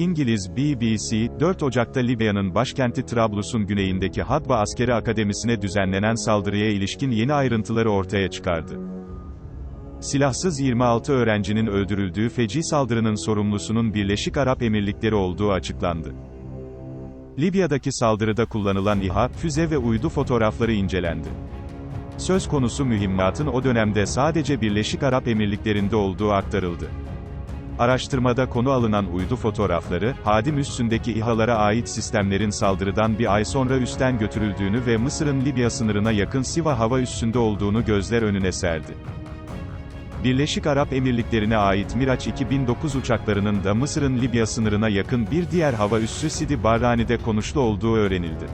İngiliz BBC, 4 Ocak'ta Libya'nın başkenti Trablus'un güneyindeki Hadba Askeri Akademisi'ne düzenlenen saldırıya ilişkin yeni ayrıntıları ortaya çıkardı. Silahsız 26 öğrencinin öldürüldüğü feci saldırının sorumlusunun Birleşik Arap Emirlikleri olduğu açıklandı. Libya'daki saldırıda kullanılan İHA, füze ve uydu fotoğrafları incelendi. Söz konusu mühimmatın o dönemde sadece Birleşik Arap Emirlikleri'nde olduğu aktarıldı. Araştırmada konu alınan uydu fotoğrafları, Hadim üssündeki İHA'lara ait sistemlerin saldırıdan bir ay sonra üstten götürüldüğünü ve Mısır'ın Libya sınırına yakın Siva hava üssünde olduğunu gözler önüne serdi. Birleşik Arap Emirlikleri'ne ait Miraç 2009 uçaklarının da Mısır'ın Libya sınırına yakın bir diğer hava üssü Sidi Barrani'de konuşlu olduğu öğrenildi.